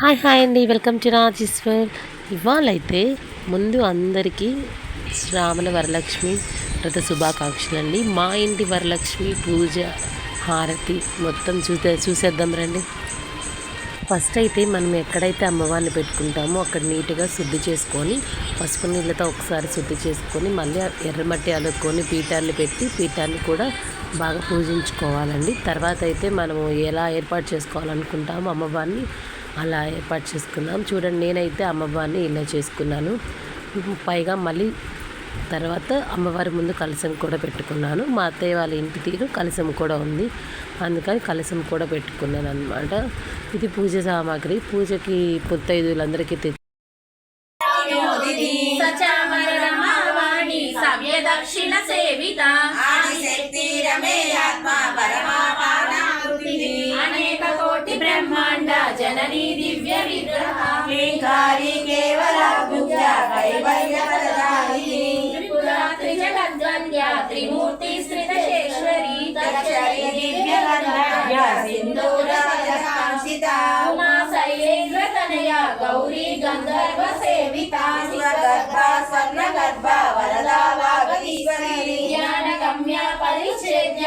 Hi hi అండి welcome to Rajeshwar ఇవాళైతే ముందు అందరికీ శ్రావణ వరలక్ష్మి వ్రత శుభాకాంక్షలు అండి మా ఇంటి వరలక్ష్మి పూజ హారతి మొత్తం చూసే చూసేద్దాం రండి. ఫస్ట్ అయితే మనం ఎక్కడైతే అమ్మవారిని పెట్టుకుంటామో అక్కడ నీట్గా శుద్ధి చేసుకొని పసుపు నీళ్ళతో ఒకసారి శుద్ధి చేసుకొని మళ్ళీ ఎర్రమట్టి అలుక్కొని పీఠాన్ని పెట్టి పీఠాన్ని కూడా బాగా పూజించుకోవాలండి. తర్వాత అయితే మనము ఎలా ఏర్పాటు చేసుకోవాలనుకుంటామో అమ్మవారిని అలా ఏర్పాటు చేసుకున్నాం చూడండి నేనైతే అమ్మవారిని ఇలా చేసుకున్నాను. పైగా మళ్ళీ తర్వాత అమ్మవారి ముందు కలశం కూడా పెట్టుకున్నాను. మా అత్తయ్య వాళ్ళ ఇంటి తీరు కలశం కూడా ఉంది. అందుకని కలశం కూడా పెట్టుకున్నాను అనమాట ఇది పూజ సామాగ్రి. పూజకి పుత్తైదులందరికీ తెచ్చి దక్షిణ సేవిత. శ్రీకారి కేవల గుజ్జ కైవల్య పదదాయిని త్రిపురా త్రిజగద్వంద్య త్రిమూర్తి శ్రితశేశ్వరి దక్షరి దివ్య గంధాఢ్య సింధూర కాంసిత ఉమా శైలేంద్ర తనయ గౌరీ గంధర్వ సేవిత గర్భ స్వర్ణ గర్భ వరదా వాగీశ్వరి జ్ఞాన గమ్య పరిచ్ఛేద్య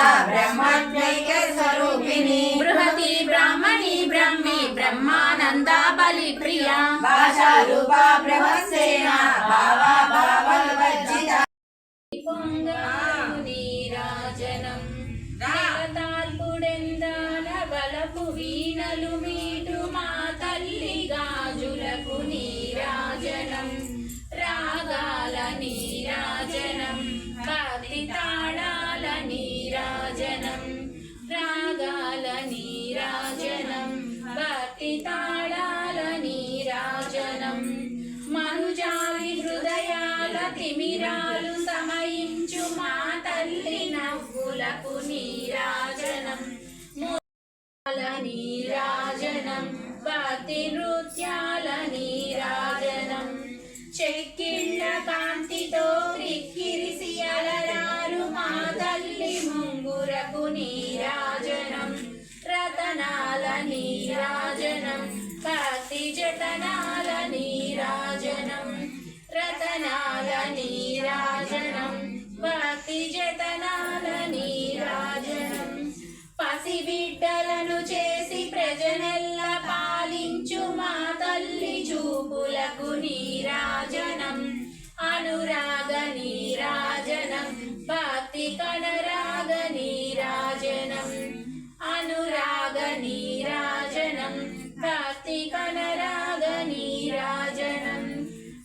వృద్ధ బ్రహ్మజ్ఞైక స్వరూపిణి బృహతి బ్రాహ్మణి బ్రహ్మి బ్రహ్మానంద బలి ప్రియ. భాషా రూప బ్రహ్మసేన భావా భావన వర్జిత నీరాజనం నెలతాల్పుడెందాల బలపు వీణలు మా తిమిరాలు సమయించు మా తల్లి నవ్వులకు నీరాజనం. నీరాజనం భక్తి నృత్యాల నీరాజనం. చెక్కిళ్ళ కాంతితో క్రిక్కిరిసి అలరారు మా తల్లి ముంగురకు నీరాజనం. రతనాల పసిబిడ్డలను చేసి ప్రజనెల్ల పాలించు మా తల్లి చూపులకు నీరాజనం అనురాగ నీరాజనం భక్తి కనరాగ నీరాజనం అనురాగ నీరాజనం భక్తి కనరాగ నీరాజనం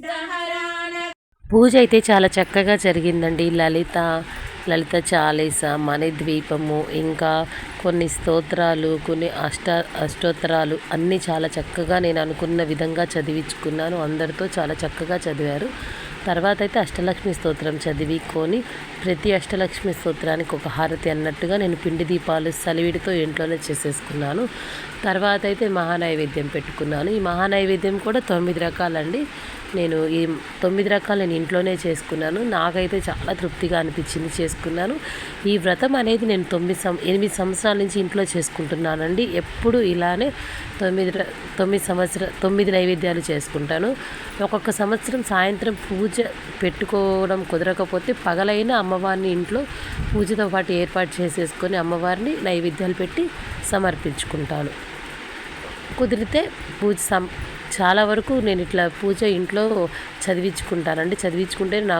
దహరాన పూజ అయితే చాలా చక్కగా జరిగిందండి లలిత. లలిత చాలీస మణిద్వీపము ఇంకా కొన్ని స్తోత్రాలు కొన్ని అష్ట అష్టోత్తరాలు అన్నీ చాలా చక్కగా నేను అనుకున్న విధంగా చదివించుకున్నాను. అందరితో చాలా చక్కగా చదివారు. తర్వాత అయితే అష్టలక్ష్మి స్తోత్రం చదివికొని ప్రతి అష్టలక్ష్మి స్తోత్రానికి ఒక హారతి అన్నట్టుగా నేను పిండి దీపాలు సలివిడితో ఇంట్లోనే చేసేసుకున్నాను. తర్వాత అయితే మహానైవేద్యం పెట్టుకున్నాను. ఈ మహానైవేద్యం కూడా తొమ్మిది రకాలండి. నేను ఈ తొమ్మిది రకాలు నేను ఇంట్లోనే చేసుకున్నాను. నాకైతే చాలా తృప్తిగా అనిపించింది చేసుకున్నాను. ఈ వ్రతం అనేది నేను తొమ్మిది సం ఎనిమిది సంవత్సరాల నుంచి ఇంట్లో చేసుకుంటున్నానండి. ఎప్పుడు ఇలానే తొమ్మిది తొమ్మిది సంవత్సర తొమ్మిది నైవేద్యాలు చేసుకుంటాను. ఒక్కొక్క సంవత్సరం సాయంత్రం పూజ పెట్టుకోవడం కుదరకపోతే పగలైన అమ్మవారిని ఇంట్లో పూజతో పాటు ఏర్పాటు చేసేసుకొని అమ్మవారిని నైవేద్యాలు పెట్టి సమర్పించుకుంటాను. కుదిరితే పూజ సం చాలా వరకు నేను ఇట్లా పూజ ఇంట్లో చదివించుకుంటానండి. చదివించుకుంటే నాకు